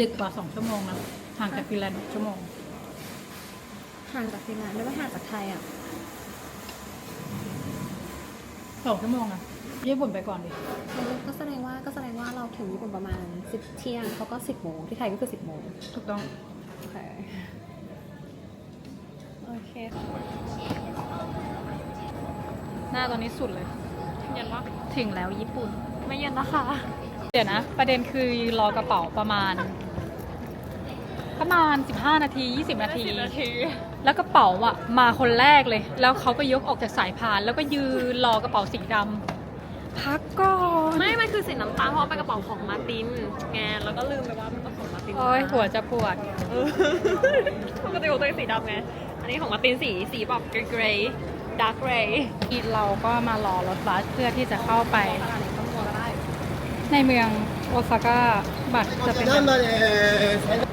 ดึกกว่าสองชั่วโมงนะห่างจากฟินแลนด์หกชั่วโมง ห่างจากฟินแลนด์ไม่ว่าห่างจากไทยอะสองชั่วโมงอะญี่ปุ่นไปก่อนดิก็แสดงว่าก็แสดงว่าเราถึงญี่ปุ่นประมาณสิบเที่ยงเขาก็สิบโมงที่ไทยก็คือสิบโมงถูกต้องโอเคโอเคหน้าตอนนี้สุดเลยเย็นปะถึงแล้วญี่ปุ่น ไม่เย็นนะคะ เดี๋ยวนะ ประเด็นคือรอกระเป๋าประมาณ ประมาณ15 นาที 20นาที แล้วกระเป๋าอะมาคนแรกเลย แล้วเขาก็ยกออกจากสายพาน แล้วก็ยืนรอกระเป๋าสีดำพักก่อนไม่ มันคือสีน้ำตาลเพราะว่าเป็นกระเป๋าของมาร์ตินไงแล้วก็ลืมไปว่ามันเป็นของมาร์ตินโอ้ยหัวจะปวด เออปกติของตัวเองสีดำไง อันนี้ของมาร์ตินสีสีแบบเกรย์ดาร์กเกรย์เราก็มารอรถบัสเพื่อที่จะเข้าไปอันนี้ก็มัวก็ได้ ในเมืองโอซาก้าบัตรจะเป็นแบบเ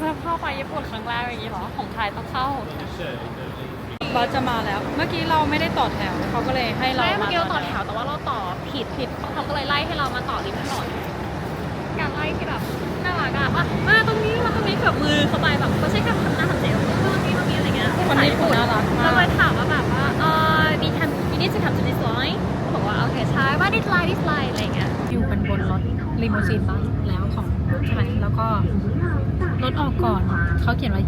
พื่อเข้าไปญี่ปุ่นครั้งแรกอย่างนี้เหรอ ของไทยต้องเข้าบัสจะมาแล้ว เมื่อกี้เราไม่ได้ต่อแถวเขาก็เลยให้เราไม่เมื่อกี้เราต่อมาแถวแต่ว่าเราต่อผิดผิดเขาก็เลยไล่ให้เรามาต่อริมถนนการไล่ที่แบบน่ารักอะว่ามาตรงนี้มาตรงนี้แบบมือเข้าไปแบบไม่ใช่การทำหน้าทำเสียงตรงนี้ตรงนี้อะไรเงี้ยคนญี่ปุ่นน่ารักมาเราเลยกถามว่าแบบว่าเออ we can we need to come to this line เขาบอกว่าโอเคใช่ว่า this line this line อะไรเงี้ยอยู่กันบนรถลิมูซีนบัสแล้วของฉันแล้วก็ รถออกก่อน เขาเขียนไว้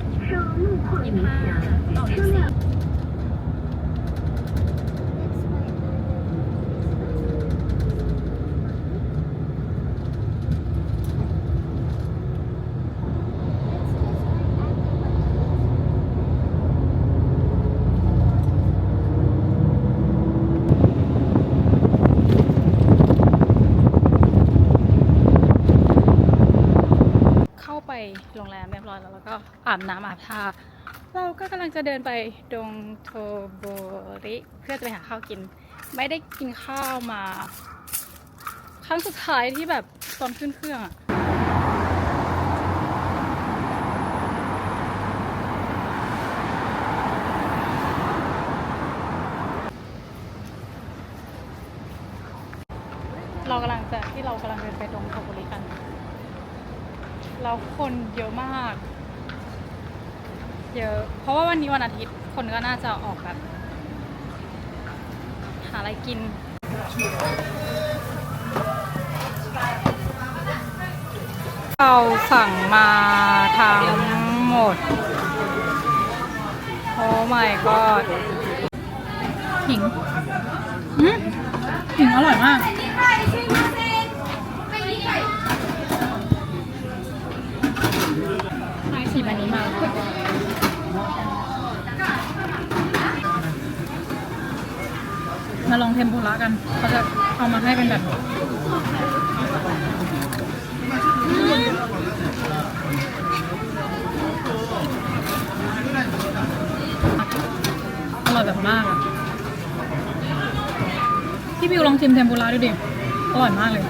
ยี่สิบห้าต่อยี่สี่เไปโรงแรมเรียบร้อยแล้วแล้วก็อาบน้ำอาบท่าเราก็กำลังจะเดินไปดงโทโบริเพื่อจะไปหาข้าวกิน ไม่ได้กินข้าวมา ครั้งสุดท้ายที่แบบตอนขึ้นเครื่องอะเรากำลังจะที่เรากำลังเดินไปดงโทโบริกัน แล้วคนเยอะมาก เพราะว่าวันนี้วันอาทิตย์คนก็น่าจะออกแบบ หาอะไรกิน เราสั่งมาทั้งหมด โอ้ my god หิงหืมหิงอร่อยมาก ชิมอันนี้มา มาลองเทมปุระกัน เขาจะเอามาให้เป็นแบบอร่อยแบบมากอะพี่บิวลองชิมเทมปุระดูดิ อร่อยมากเลย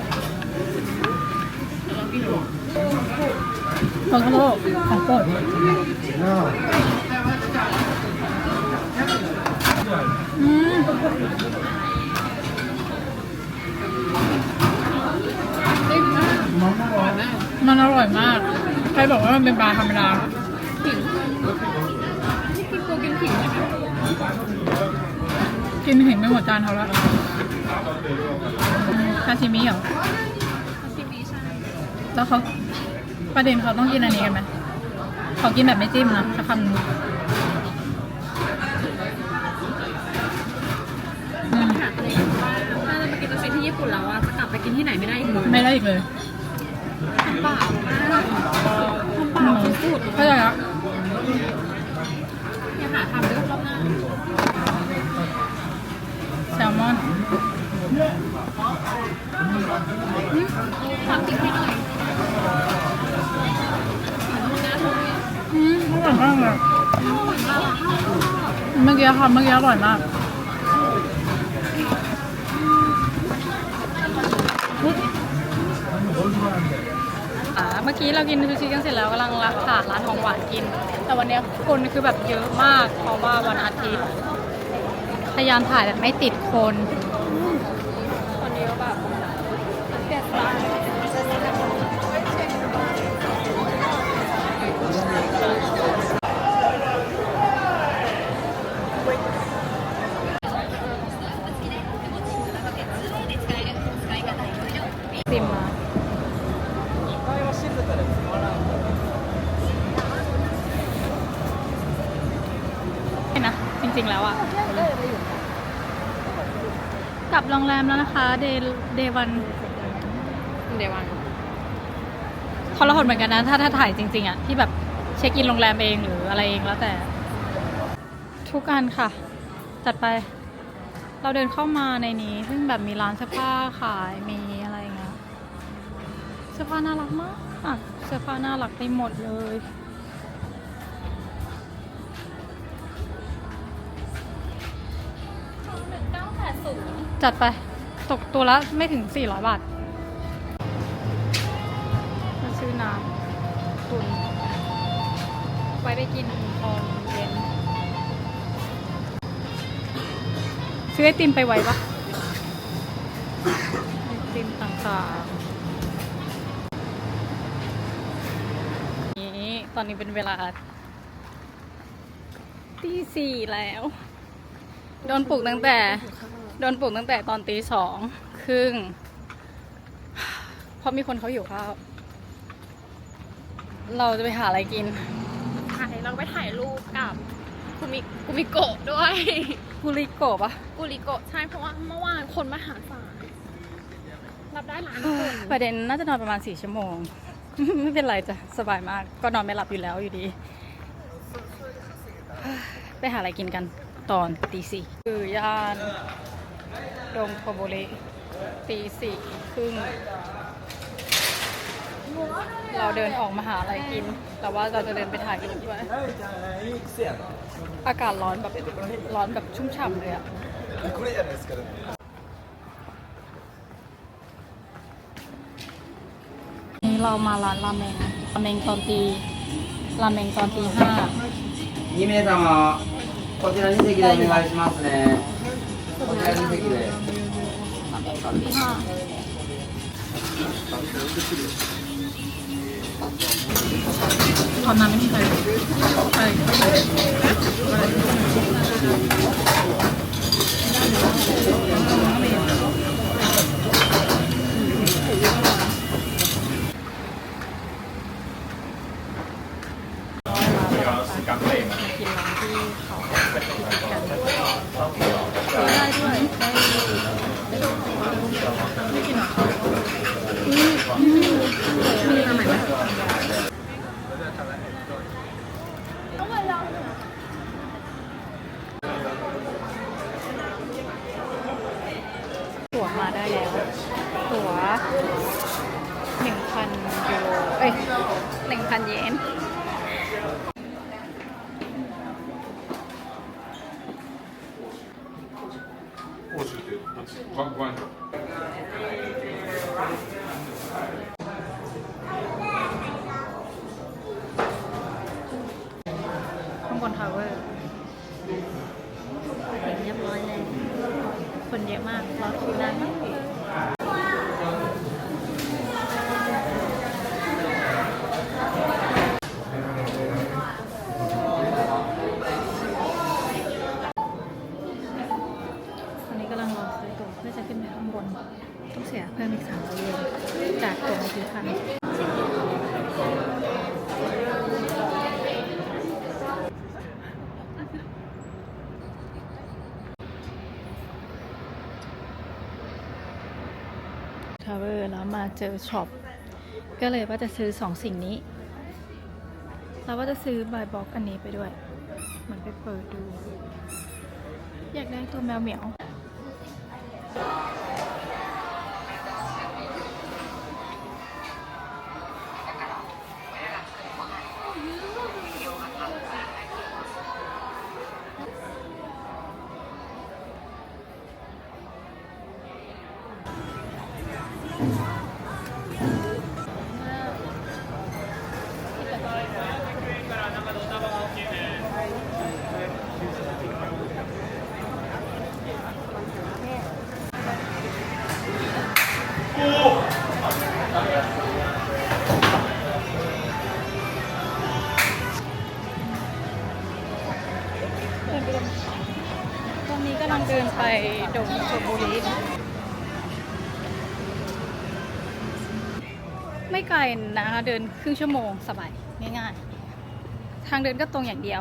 โทาโร่ของโปรดอืม มันอร่อยมาก ใครบอกว่ามันเป็นปลาธรรมดากินหินไม่หมดจานเขาแล้วซาชิมิเหรอแล้วเขาประเด็นเขาต้องกินอันนี้กันไหมเขากินแบบไม่จิ้มนะสักคำนึงอืมถ้าจะไปกินซูชิที่ญี่ปุ่นแล้วอะจะกลับไปกินที่ไหนไม่ได้อีกเลย ไม่ได้อีกเลย ทำเปล่าทำเปล่าคือสูตรเข้าใจแล้วอย่าหาทำด้วยรอบหน้าแซลมอนฝากติ๊กให้หน่อยอืมอร่อยมากเลยเมื่อกี้ทำเมื่อกี้อร่อยมาก มื่อกี้เรากินซูชิกันเสร็จแล้วกำลังรักหาร้านของหวานกิน แต่วันนี้คนคือแบบเยอะมาก เพราะว่าวันอาทิตย์พยายามถ่ายแบบไม่ติดคน คนเดียวแบบเสียใจ ริง ๆ แล้วอะกลับโรงแรมแล้วนะคะเดเดวันเดี๋ยววันทรหดเหมือนกันนะ ถ้าถ้าถ่ายจริง ๆอะที่แบบเช็คอินโรงแรมเองหรืออะไรเองแล้วแต่ ทุกอันค่ะ จัดไป เราเดินเข้ามาในนี้ ซึ่งแบบมีร้านเสื้อผ้าขายมีอะไรอย่างเงี้ยเสื้อผ้าน่ารักมากอะเสื้อผ้าน่ารักไปหมดเลย จัดไป ตกตัวละไม่ถึง 400 บาทมาซื้อน้ำตุนไว้ไปกินตอนเย็น ซื้อไอติมไปไว้ปะไอติมต่างๆ นี้ตอนนี้เป็นเวลาตีสี่แล้ว โดนปลุกตั้งแต่ โดนปลุกตั้งแต่ตอนตีสองครึ่งเพราะมีคนเขาอยู่ข้าวเราจะไปหาอะไรกินถ่ายเราไปถ่ายรูปกับกุมิกุมิโกะด้วยกุริโกะปะกุริโกะใช่เพราะว่าเมื่อวานคนมาหาสายรับได้ล้านคนประเด็นน่าจะนอนประมาณสี่ชั่วโมง ไม่เป็นไรจ้ะสบายมาก ก็นอนไม่หลับอยู่แล้วอยู่ดี ไปหาอะไรกินกันตอนตีสี่คือย่าน ดงโคโบริตีสี่ครึ่ง เราเดินออกมาหาอะไรกิน แต่ว่าเราจะเดินไปถ่ายรูปด้วย อากาศร้อนแบบร้อนแบบชุ่มฉ่ำเลยอะ これじゃないですかでも นี่เรามาร้านราเมงราเมงตอนตีราเมงตอนตีห้า 2名様、こちら2席でお願いしますね。 こち Očite, vanjka. Không còn thở ơi. เรียบร้อยเลย คนเยอะมากรอคิวนานมาก นจากตั๋วเมื่อกี้พันทาวเวอร์แล้วมาเจอช็อป ก็เลยว่าจะซื้อสองสิ่งนี้เราว่าจะซื้อบายบ็อกอันนี้ไปด้วยเหมือนไปเปิดดู อยากได้ตัวแมวเหมียว ดงชมบุรีไม่ไกลนะคะเดินครึ่งชั่วโมงสบายง่ายๆ ทางเดินก็ตรงอย่างเดียว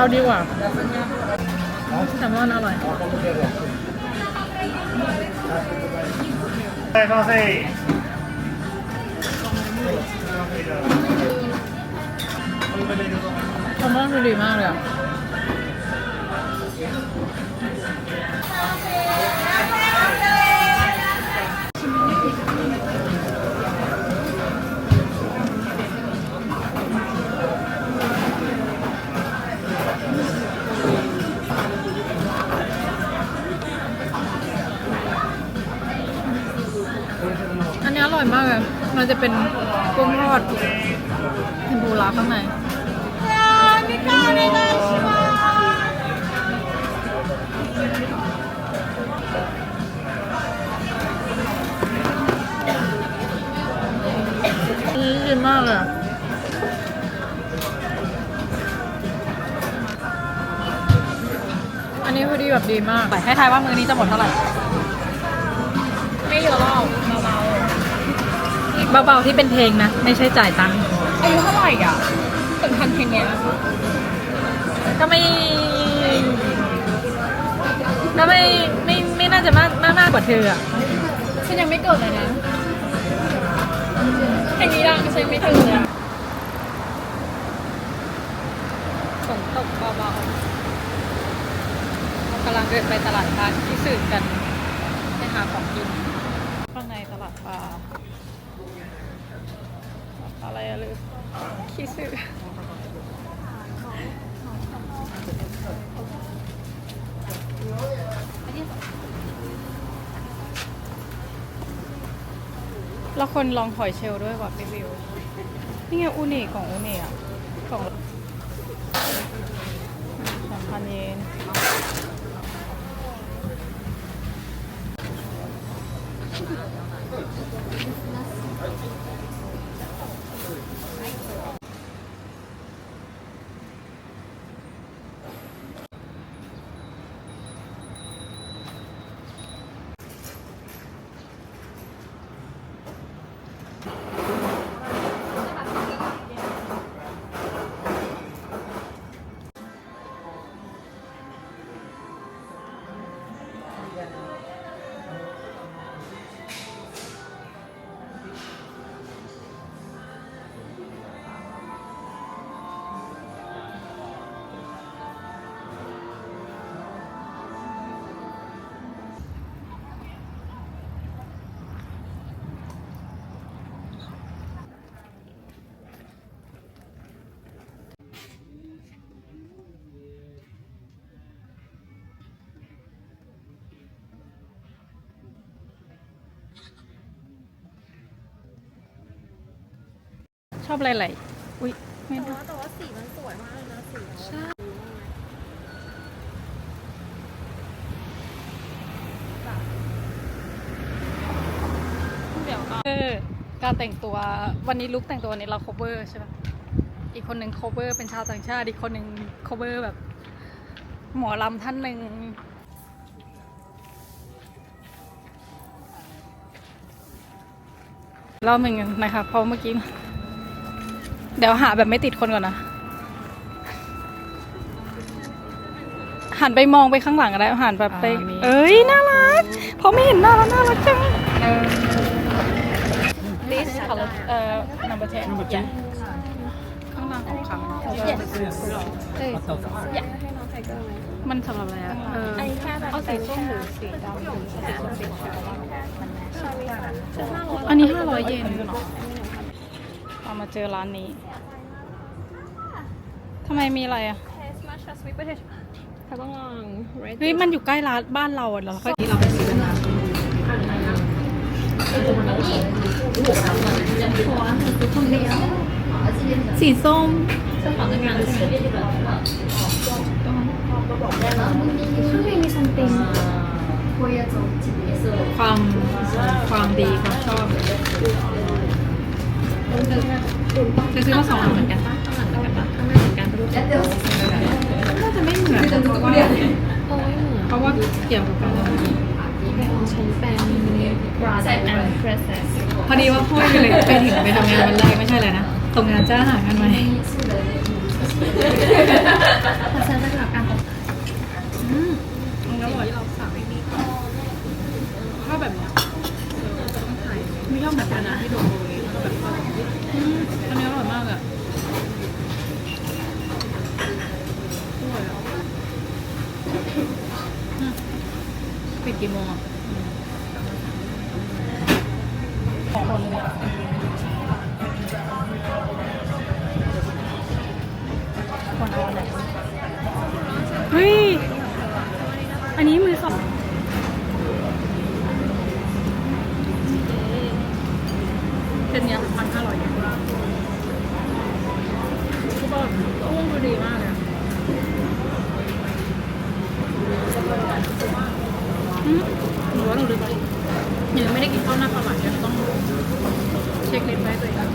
าวดีกว่าแซลมอนอร่อยใส่ข้าใส่แซลมอนคือดีมากเลยอะ ร่อยมากเลย มันจะเป็นกุ้งทอดเทมปุระข้างในมดีมากเลยอะอันนี้พอดีแบบดีมาก ให้ทายว่ามือนี้จะหมดเท่าไหร่ เบาเบาๆที่เป็นเพลงนะ ไม่ใช่จ่ายตังค์ๆอายุเท่าไหร่อะถึงทันเพลงเนี้ยก็ไม่ก็ไม่ไม่ไม่น่าจะมากมากมากกว่าเธออะฉันยังไม่เกิดเลยนะเพลงนี้ดังฉันยังไม่ถึงเลยอะฝนตกเบาๆเรากำลังเดินไปตลาดปลาที่สื่อกันไปหาของกิน ข้างในตลาดปลาอะไรอะลืม คิสื่อแล้วคนลองหอยเชลล์ด้วยว่ะรีวิว นี่ไงอูนิของอูนิอะของ ชอบอะไรไหลอุ้ยไม่แต่ได้ว่าแต่ว่าสีมันสวยมากเลยนะสีใช่เดี๋ยวก็เออการแต่งตัววันนี้ลุคแต่งตัววันนี้เรา cover ใช่ปะอีกคนหนึ่ง cover เป็นชาวต่างชาติ อีกคนหนึ่ง cover แบบ หมอลำท่านหนึ่ง รอบหนึ่งนะคะเพราะเมื่อกี้ เดี๋ยวหาแบบไม่ติดคนก่อนนะ หันไปมองไปข้างหลังก็ได้หันแบบไปเอ้ยน่ารักเพราะไม่เห็นหน้าแล้วน่ารักจัง this color เอ่อ number ten number ten ข้างล่างของเขาเอ้ยมันสำหรับอะไรอะเออเอาสีส้มหรือสีดำหรือสีส้มสีขาวอันนี้ห้าร้อยเยนเอา มาเจอร้านนี้ทำไมมีอะไรอะ Taste much as sweet potato เขาต้องลอง red เฮ้ยมันอยู่ใกล้ร้านบ้านเราอะเราค่อยเราไปซื้อกันนะสีส้มเจ้าของงานความความดีความชอบ จะซื้อมาสองอันเหมือนกันปะข้างหลังกันปะข้างหน้าเหมือนกันแต่รูปน่าจะไม่เหมือนเพราะว่าโอ้ยเหมือนเพราะว่าเกี่ยวกับการฉันเป็น brother and princess พอดีว่าพ่อไปเลยไปถึงไปทำงานวันแรกไม่ใช่เลยนะตกงานจ้าหางานไหมขอเชิญไปกับการอืมมันอร่อยเราสั่งไอ้นี่ชอบแบบเนี้ยไม่ชอบแบบนั้นที่โดน มันนี้อร่อยมากอะอร่อยอะอืมปิดกี่โมงอะของคนเลยคนเอาอันไหนเฮ้ย อันนี้มือสองเส้นเนี้ยพันห้าร้อยเยนก็แบบกุ้งดูดีมากเลยอะอืมหนูว่าหนูลืมไปหนูยังไม่ได้กินข้าวหน้าปลาหวานเดี๋ยวต้องเช็คลิสต์ไว้ตัวเอง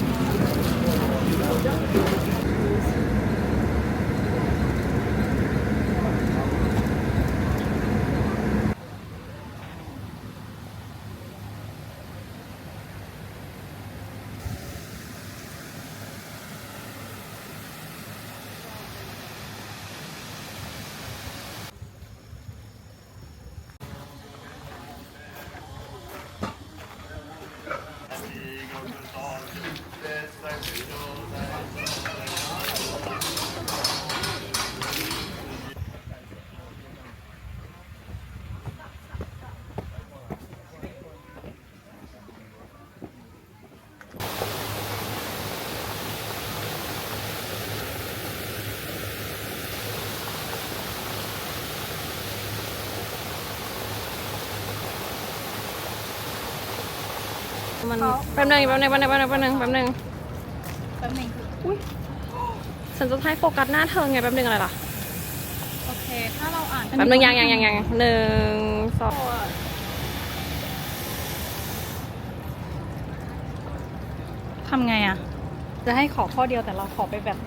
มันแป๊บนึงแป๊บนึงแป๊บนึงแป๊บนึงแป๊บนึงแป๊บนึงแป๊บนึงฉันจะให้โฟกัสหน้าเธอไงแป๊บนึงอะไรล่ะโอเคถ้าเราอ่านแป๊บนึงยังยังยังยังหนึ่งสองทำไงอะ จะให้ขอข้อเดียวแต่เราขอไปแบบ